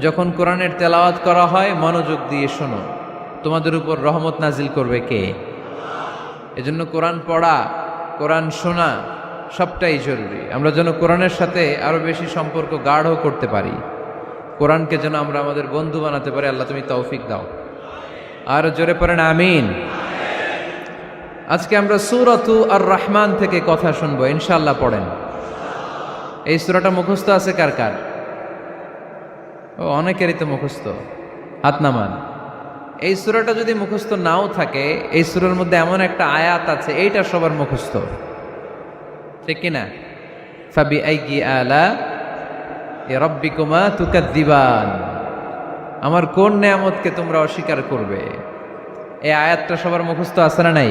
যখন কোরআনের তেলাওয়াত করা হয়, মনোযোগ দিয়ে শোনো। তোমাদের উপর রহমত নাজিল করবে কে? এজন্য কোরআন পড়া, কোরআন শোনা সবটাই জরুরি। আমরা যেন কোরআনের সাথে আরও বেশি সম্পর্ক গাঢ় করতে পারি। কোরআনকে যেন আমরা আমাদের বন্ধু বানাতে পারি, আল্লাহ তুমি তৌফিক দাও। আর জোরে পড়েন, আমিন। আজকে আমরা সুরতু আর রহমান থেকে কথা শুনব ইনশাল্লাহ পড়েন। এই সুরাটা মুখস্থ আছে কার কার? অনেকেরই তো মুখস্থ। হাত নামান এই সুরাটা যদি মুখস্থ নাও থাকে, এই সুরের মধ্যে এমন একটা আয়াত আছে, এইটা সবার মুখস্থ। ঠিক কিনা? ফাবি আইগি আলা এ রব্বিকুমা তুকাদ্দিবান আমার কোন নেয়ামতকে তোমরা অস্বীকার করবে? এই আয়াতটা সবার মুখস্থ আছে না নাই?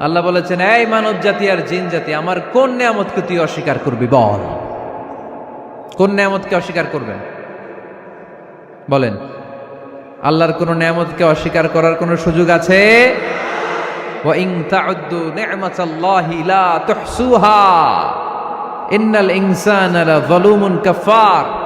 আল্লাহ বলেছেন, এই মানব জাতি আর জিন জাতি আমার কোন নিয়ামতকে তুই অস্বীকার করবি বল? কোন নিয়ামতকে অস্বীকার করবেন? বলেন, আল্লাহর কোন নিয়ামতকে অস্বীকার করার কোনো সুযোগ আছে? ইন্নাল কাফার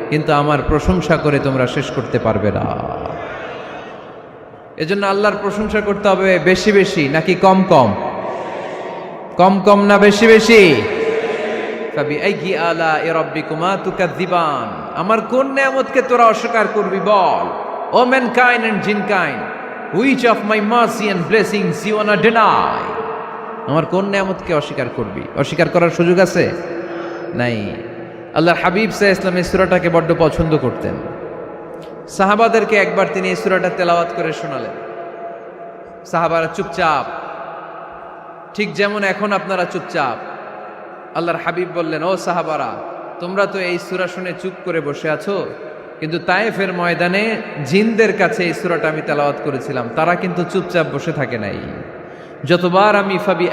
কিন্তু আমার প্রশংসা করে তোমরা শেষ করতে পারবে না। এজন্য আল্লাহর প্রশংসা করতে হবে বেশি বেশি, নাকি কম কম? কম কম না বেশি বেশি? আলা তুকাদ্দিবান আমার কোন নিয়ামতকে তোরা অস্বীকার করবি বল? O mankind and jinnkind which of my mercy and blessings you wanna deny আমার কোন নিয়ামতকে অস্বীকার করবি? অস্বীকার করার সুযোগ আছে? নাই। আল্লাহর হাবিব সাহ ইসলাম এই সুরাটাকে বড্ড পছন্দ করতেন। সাহাবাদেরকে একবার তিনি এই সুরাটা তেলাওয়াত করে শোনালেন। সাহাবারা চুপচাপ, ঠিক যেমন এখন আপনারা চুপচাপ। আল্লাহর হাবিব বললেন, ও সাহাবারা, তোমরা তো এই সুরা শুনে চুপ করে বসে আছো, কিন্তু তায়েফের ময়দানে জিনদের কাছে এই সুরাটা আমি তেলাওয়াত করেছিলাম, তারা কিন্তু চুপচাপ বসে থাকে নাই। যতবার আমি ফাবি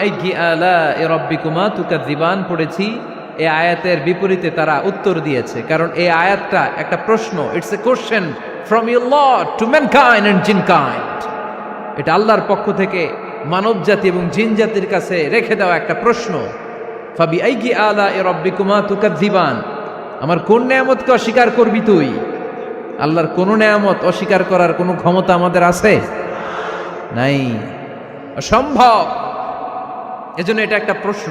আলা এ রব্বিকুমা তুকা দিবান পড়েছি এই আয়াতের বিপরীতে তারা উত্তর দিয়েছে। কারণ এই আয়াতটা একটা প্রশ্ন it's a question from your lord to mankind and jinnkind. এটা আল্লাহর পক্ষ থেকে মানব জাতি এবং জিন জাতির কাছে রেখে দেওয়া একটা প্রশ্ন। ফাবি আইগি আলা এ রব্বিকুমা তুকাদ্দিবান আমার কোন নেয়ামতকে অস্বীকার করবি তুই? আল্লাহর কোন নেয়ামত অস্বীকার করার কোনো ক্ষমতা আমাদের আছে? নাই। অসম্ভব। এজন্য এটা একটা প্রশ্ন।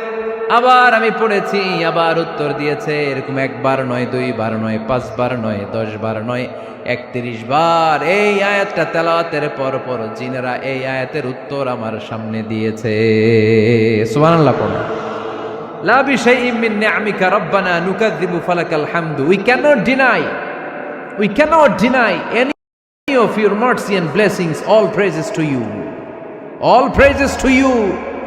আবার আমি পড়েছি, আবার উত্তর দিয়েছে, এরকম একবার নয়, দুইবার নয়, পাঁচবার নয় দশ বার নয় একত্রিশ বার এই আয়াতটা তেলাওয়াতের পর পর জিনেরা এই আয়াতের উত্তর আমার সামনে দিয়েছে সুবহানাল্লাহ পড়ো লা বিশাইইম মিন নিআমিকা রব্বানা নুকাযযিবু ফালাকাল হামদু we cannot deny We cannot deny any of your mercy and blessings. All praises to you. All praises to you.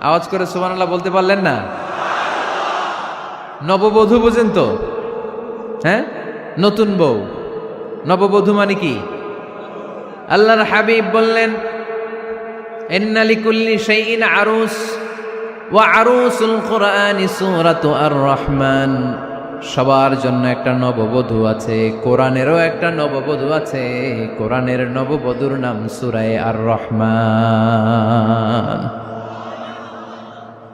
আওয়াজ করে সুবহানাল্লাহ বলতে পারলেন না? নববধূ বোঝেন তো? হ্যাঁ? নতুন বউ। নববধূ মানে কি? আল্লাহর হাবিব বললেন আরুস সূরাতু আর রহমান সবার জন্য একটা নববধূ আছে, কোরআনেরও একটা নববধূ আছে, কোরআনের নববধূর নাম সুরায় আর রহমান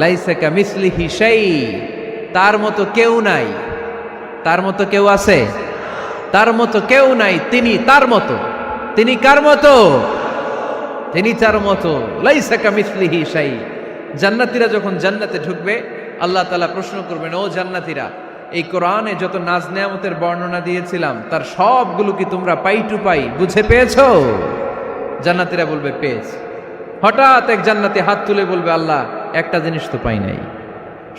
লাইসাকা মিসলিহি শাই, তার মতো কেউ নাই। তার মতো কেউ আছে? তার মতো কেউ নাই, তিনি তার মতো। তিনি কার মতো? তিনি তার মতো। লাইসাকা মিসলিহি শাই, জান্নাতীরা যখন জান্নাতে ঢুকবে, আল্লাহ তালা প্রশ্ন করবেন, ও জান্নাতীরা, এই কোরআনে যত নাজ নেয়ামতের বর্ণনা দিয়েছিলাম, তার সবগুলো কি তোমরা পাই টু পাই বুঝে পেয়েছ? জান্নাতীরা বলবে, পেয়েছি। হঠাৎ এক জান্নাতে হাত তুলে বলবে, আল্লাহ একটা জিনিস তো পাই নাই।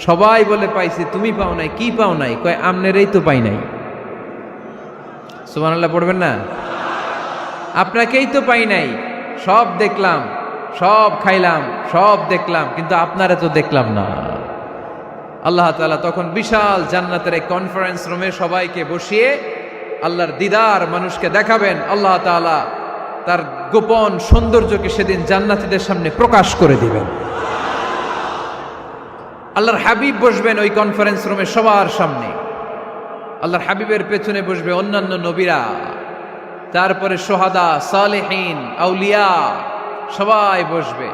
সবাই বলে পাইছি, তুমি পাও নাই, কি পাও নাই? কয়, আমনেরই তো পাই নাই। সুবহানাল্লাহ, পড়বেন না? আপনাকেই তো পাই নাই। সব দেখলাম, সব খাইলাম, সব দেখলাম, কিন্তু আপনারে তো দেখলাম না। আল্লাহ তাআলা তখন বিশাল জান্নাতের এক কনফারেন্স রুমে সবাইকে বসিয়ে আল্লাহর দিদার মানুষকে দেখাবেন। আল্লাহ তাআলা তার গোপন সৌন্দর্যকে সেদিন জান্নাতীদের সামনে প্রকাশ করে দিবেন। আল্লাহর হাবিব বসবেন ওই কনফারেন্স রুমে সবার সামনে। আল্লাহর হাবিবের পেছনে বসবে অন্যান্য নবীরা। তারপরে সোহাদা, সালেহীন, আউলিয়া, সবাই বসবে।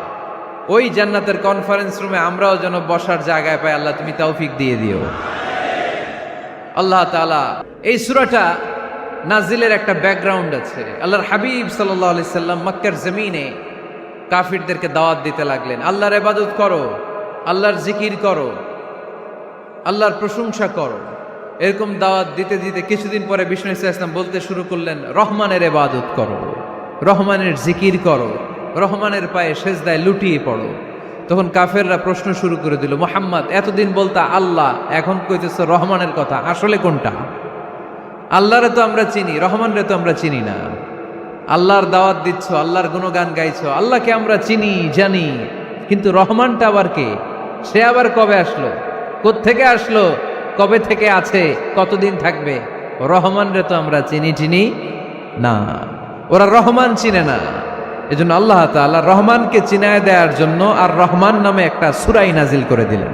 ওই জান্নাতের কনফারেন্স রুমে আমরাও যেন বসার জায়গায় পাই, আল্লাহ তুমি তৌফিক দিয়ে দিও। আল্লাহ তাআলা এই সুরাটা নাজিলের একটা ব্যাকগ্রাউন্ড আছে। আল্লাহর হাবিব সাল্লাল্লাহু আলাইহি সাল্লাম মক্কার জমিনে কাফিরদেরকে দাওয়াত দিতে লাগলেন। আল্লাহর ইবাদত করো। আল্লাহর জিকির করো, আল্লাহর প্রশংসা করো। এরকম দাওয়াত দিতে দিতে কিছুদিন পরে বিষ্ণু ইসলাম বলতে শুরু করলেন, রহমানের এবাদত করো, রহমানের জিকির করো, রহমানের পায়ে সেজদায় লুটিয়ে পড়ো। তখন কাফেররা প্রশ্ন শুরু করে দিল, মোহাম্মদ, এতদিন বলতা আল্লাহ, এখন কইতেছ রহমানের কথা, আসলে কোনটা? আল্লাহরে তো আমরা চিনি, রহমানরে তো আমরা চিনি না। আল্লাহর দাওয়াত দিচ্ছ, আল্লাহর গুণগান গাইছো, আল্লাহকে আমরা চিনি, জানি, কিন্তু রহমানটা আবার কে? সে আবার কবে আসলো? থেকে আসলো? কবে থেকে আছে? কতদিন থাকবে? রহমান রে তো আমরা চিনি চিনি না। ওরা রহমান চিনে না। এজন্য আল্লাহ রহমানকে চিনায় দেওয়ার জন্য আর রহমান নামে একটা সুরাই নাজিল করে দিলেন।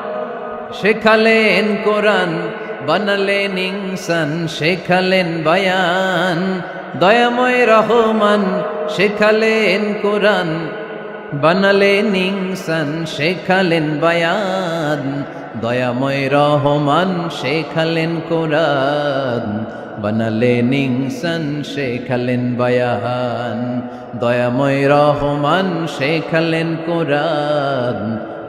শেখালেন কোরআন, বানালেন ইনসান, শেখালেন বায়ান। দয়াময় রহমান, শেখালেন কোরআন, বানালেন ইনসান, শেখালেন বায়ান। দয়াময় রহমান, শেখালেন কোরআন। বানালেন ইনসান শেখালেন বায়ান দয়াময় রহমান শেখালেন কোরআন,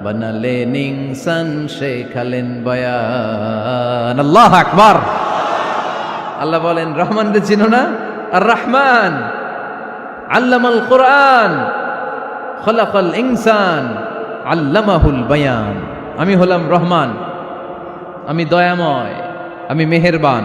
বানালেন ইনসান শেখালেন বয়ান আল্লাহ আকবার। আল্লাহ বলেন, রহমান রে চিনো না? আর রহমান, আল্লামাল কোরআন, খলাকাল ইনসান, আল্লামাহুল বয়ান। আমি হলাম রহমান, আমি দয়াময়, আমি মেহেরবান।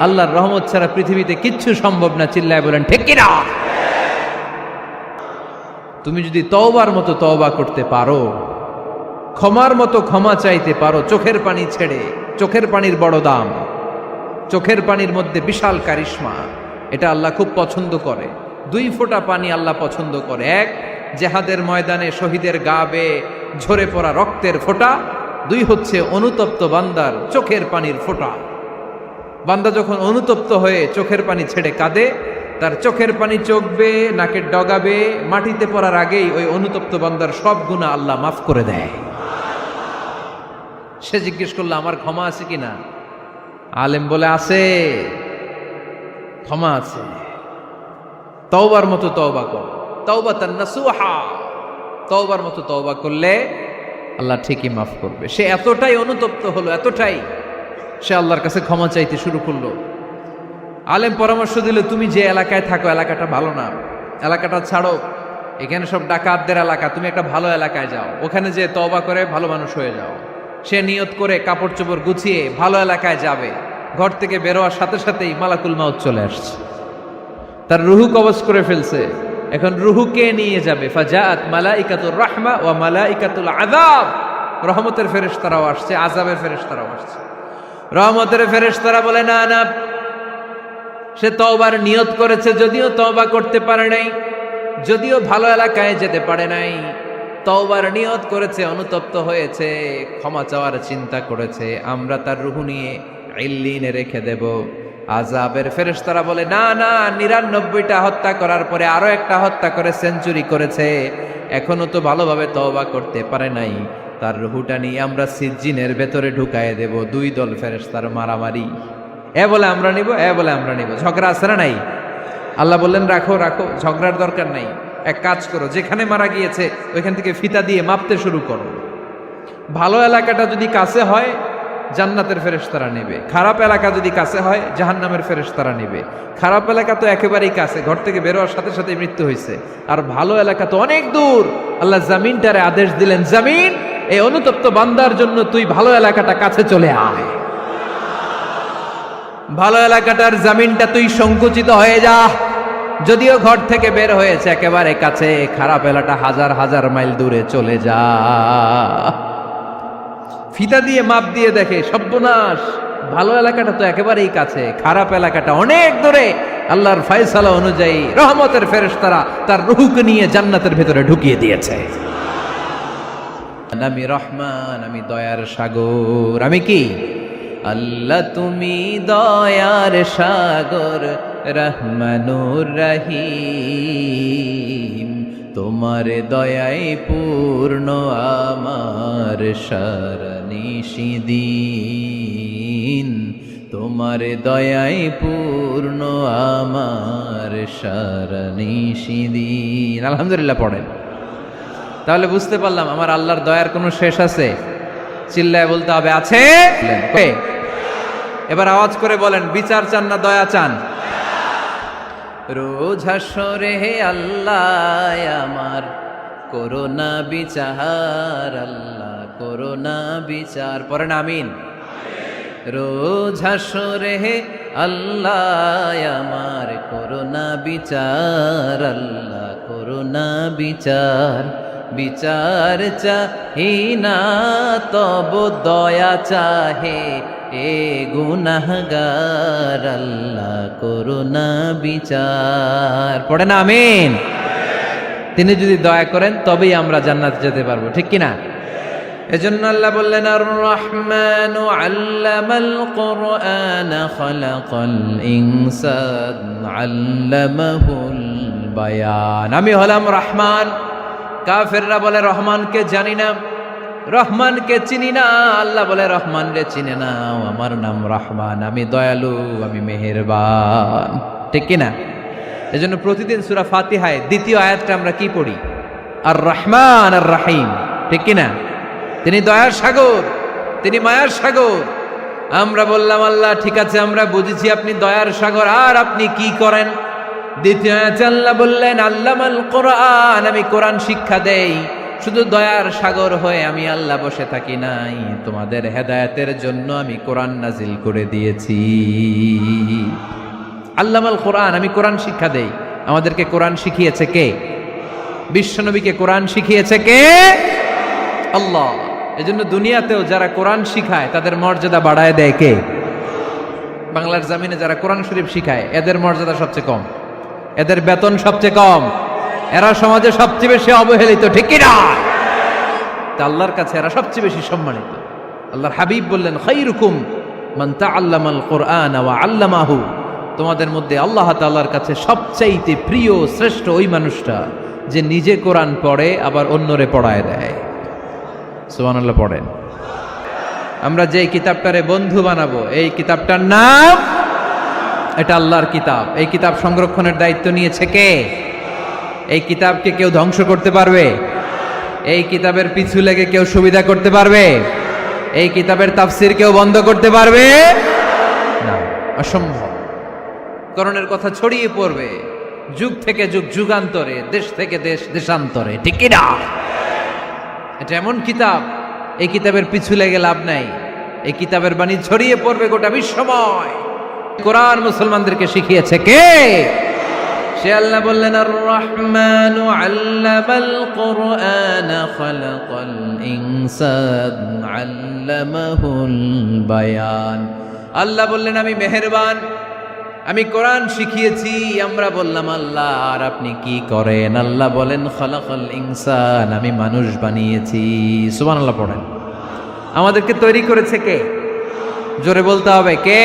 আল্লাহর রহমত ছাড়া পৃথিবীতে কিচ্ছু সম্ভব না, চিল্লায় বলেন, ঠিক কিনা? তুমি যদি তওবার মতো তওবা করতে পারো, ক্ষমার মতো ক্ষমা চাইতে পারো, চোখের পানি ছেড়ে, চোখের পানির বড় দাম, চোখের পানির মধ্যে বিশাল কারিশমা, এটা আল্লাহ খুব পছন্দ করে। দুই ফোঁটা পানি আল্লাহ পছন্দ করে। এক, জেহাদের ময়দানে শহীদের গা বেয়ে ঝরে পড়া রক্তের ফোঁটা। দুই হচ্ছে অনুতপ্ত বান্দার চোখের পানির ফোঁটা। বান্দা যখন অনুতপ্ত হয়ে চোখের পানি ছেড়ে কাঁদে, তার চোখের পানি চোখবে নাকের ডগাবে, মাটিতে পড়ার আগেই ওই অনুতপ্ত বান্দার সব গুণা আল্লাহ মাফ করে দেয়। সে জিজ্ঞেস করল, আমার ক্ষমা আছে কিনা আলেম বলে, আছে, ক্ষমা আছে। তওবার মতো তওবা কর। তওবা তার নাসুহা। তওবার মতো তওবা করলে আল্লাহ ঠিকই মাফ করবে। সে এতটাই অনুতপ্ত হলো, এতটাই সে আল্লাহর কাছে ক্ষমা চাইতে শুরু করল। আলেম পরামর্শ দিল, তুমি যে এলাকায় থাকো, এলাকাটা ভালো না। এলাকাটা ছাড়ো। এখানে সব ডাকাতদের এলাকা। তুমি একটা ভালো এলাকায় যাও। ওখানে যে তওবা করে ভালো মানুষ হয়ে যাও। সে নিয়ত করে কাপড় চোপড় গুছিয়ে ভালো এলাকায় যাবে। ঘর থেকে বেরোয়ার সাথে সাথেই মালাকুল মাউত চলে আসছে। তার রুহু কবজ করে ফেলছে। এখন রুহুকে নিয়ে যাবে? ফাজাত মালাইকাতুর রাহমা ও মালাইকাতুল আজাব রহমতের ফেরেশতারাও আসছে, আযাবের ফেরেশতারাও আসছে। রহমতের ফেরেশতারা বলে, না না, সে তওবার নিয়ত করেছে, যদিও তওবা করতে পারে নাই, যদিও ভালো এলাকায় যেতে পারে নাই, তওবার নিয়ত করেছে, অনুতপ্ত হয়েছে, ক্ষমা চাওয়ার চিন্তা করেছে, আমরা তার রুহু নিয়ে রেখে দেব। আজাবের ফেরেশতারা বলে, না না, নিরানব্বইটা হত্যা করার পরে আরও একটা হত্যা করে সেঞ্চুরি করেছে, এখনও তো ভালোভাবে তওবা করতে পারে নাই। তার রুহুটা নিয়ে আমরা সিজ্জিনের ভেতরে ঢুকায় দেব। দুই দল ফেরেশতার মারামারি। এ বলে আমরা নিব, এ বলে আমরা নিব। ঝগড়া আছে না নাই? আল্লাহ বললেন, রাখো রাখো, ঝগড়ার দরকার নাই। এক কাজ করো, যেখানে মারা গিয়েছে, ওইখান থেকে ফিতা দিয়ে মাপতে শুরু করো। ভালো এলাকাটা যদি কাছে হয়, জান্নাতের ফেরেশতারা নেবে। খারাপ এলাকা যদি কাছে হয়, জাহান্নামের ফেরেশতারা নেবে। খারাপ এলাকা তো একেবারেই কাছে, ঘর থেকে বেরোয়ার সাথে সাথে মৃত্যু হয়েছে। আর ভালো এলাকা তো অনেক দূর। আল্লাহ জামিনটারে আদেশ দিলেন, জামিন এই অনুতপ্ত বান্দার জন্য তুই ভালো এলাকাটা কাছে চলে আয়। ভালো এলাকাটার জামিনটা তুই সংকুচিত হয়ে যা। যদিও ঘর থেকে বের হয়েছে, একেবারে কাছে। খারাপ এলাকা হাজার হাজার মাইল দূরে চলে যা। ফিতা দিয়ে মাপ দিয়ে দেখে, সর্বনাশ। ভালো এলাকাটা তো একেবারেই কাছে। খারাপ এলাকাটা অনেক দূরে। আল্লাহর ফয়সালা অনুযায়ী রহমতের ফেরেশতারা তার রুহুকে নিয়ে জান্নাতের ভেতরে ঢুকিয়ে দিয়েছে। আমি রহমান, আমি দয়ার সাগর। আমি কি? আল্লাহ, তুমি দয়ার সাগর, রহমানুর রহিম। তোমার দয়াই পূর্ণ, আমার সারনিশিদিন তোমার দয়াই পূর্ণ, আমার সারনিশিদিন আলহামদুলিল্লাহ, পড়েন। তাহলে বুঝতে পারলাম আমার আল্লাহর দয়ার কোনো শেষ আছে? চিল্লায় বলতে হবে আছে? এবার আওয়াজ করে বলেন বিচার চান না দয়া চান? রোজ হাসরে হে আল্লাহ আমার করোনা বিচার আল্লাহ করোনা বিচার। পরেন আমিন। রোজ হাসরে হে আল্লাহ আমার করোনা বিচার আল্লাহ করোনা বিচার। বিচার চাহি না, তব দয়া চাহে। এ গুনাহগার আল্লাহ করোনা বিচার। পড়ে না, আমিন? তিনি যদি দয়া করেন, তবেই আমরা জান্নাত যেতে পারব, ঠিক কিনা এজন্য আল্লাহ বললেন আর রহমান আল্লামাল কোরআন খলাকাল ইনসান আল্লামাহুল বায়ান। আমি হলাম রহমান। কাফেররা বলে, রহমানকে জানি না, রহমানকে চিনি না, আল্লাহ বলে রহমান রে চিনে না আমার নাম রহমান, আমি দয়ালু, আমি মেহেরবান। ঠিক কিনা এই জন্য প্রতিদিন সুরা ফাতিহায় দ্বিতীয় আয়াতটা আমরা কি পড়ি? আর রহমান আর রাহিম ঠিক কিনা তিনি দয়ার সাগর, তিনি মায়ার সাগর। আমরা বললাম, আল্লাহ, ঠিক আছে, আমরা বুঝেছি আপনি দয়ার সাগর, আর আপনি কি করেন? দ্বিতীয় আল্লাহ বললেন, আল্লামাল কোরআন, আমি কোরআন শিক্ষা দেই। শুধু দয়ার সাগর হয়ে আমি আল্লাহ বসে থাকি নাই। তোমাদের হেদায়েতের জন্য আমি কোরআন নাজিল করে দিয়েছি। আল্লামাল কোরআন, আমি কোরআন শিক্ষা দেই। আমাদেরকে কোরআন শিখিয়েছে কে? বিশ্বনবীকে কোরআন শিখিয়েছে কে? আল্লাহ। এজন্য দুনিয়াতেও যারা কোরআন শিখায়, তাদের মর্যাদা বাড়ায় দেয় কে? বাংলার জামিনে যারা কোরআন শরীফ শিখায়, এদের মর্যাদা সবচেয়ে কম। এদের বেতন সবচেয়ে কম। এরা সমাজে সবচেয়ে বেশি অবহেলিত, ঠিক কিনা তা আল্লাহর কাছে এরা সবচেয়ে বেশি সম্মানিত। আল্লাহর হাবিব বললেন, খাইরুকুম মান তাআল্লামাল কোরআন ওয়া আল্লামাহু। তোমাদের মধ্যে আল্লাহ তাআলার কাছে সবচাইতে প্রিয়, শ্রেষ্ঠ ওই মানুষটা, যে নিজে কোরআন পড়ে, আবার অন্যরে পড়ায় দেয়। সুবহানাল্লাহ, পড়েন। আমরা যে কিতাবটারে বন্ধু বানাবো, এই কিতাবটার নাম এটা আল্লাহর কিতাব। এই কিতাব সংরক্ষণের দায়িত্ব নিয়েছে কে? এই কিতাবকে কেউ ধ্বংস করতে পারবে? এই কিতাবের পিছু লেগে কেউ সুবিধা করতে পারবে? এই কিতাবের তাফসির কেউ বন্ধ করতে পারবে? না, অসম্ভব। করণের কথা ছড়িয়ে পড়বে। যুগ থেকে যুগ, যুগান্তরে, দেশ থেকে দেশ, দেশান্তরে। ঠিক না? এটা এমন কিতাব, এই কিতাবের পিছু লেগে লাভ নাই। এই কিতাবের বাণী ছড়িয়ে পড়বে গোটা বিশ্বময়। কোরআন মুসলমানদেরকে শিখিয়েছে কে? সে আল্লাহ বললেন আর ইনসান বায়ান। আল্লাহ বললেন, আমি মেহেরবান, আমি কোরআন শিখিয়েছি, আমরা বললাম, আল্লাহ, আর আপনি কি করেন? আল্লাহ বলেন, খলাকল ইনসান, আমি মানুষ বানিয়েছি। সুবহানাল্লাহ পড়েন। আমাদেরকে তৈরি করেছে কে? জোরে বলতে হবে, কে?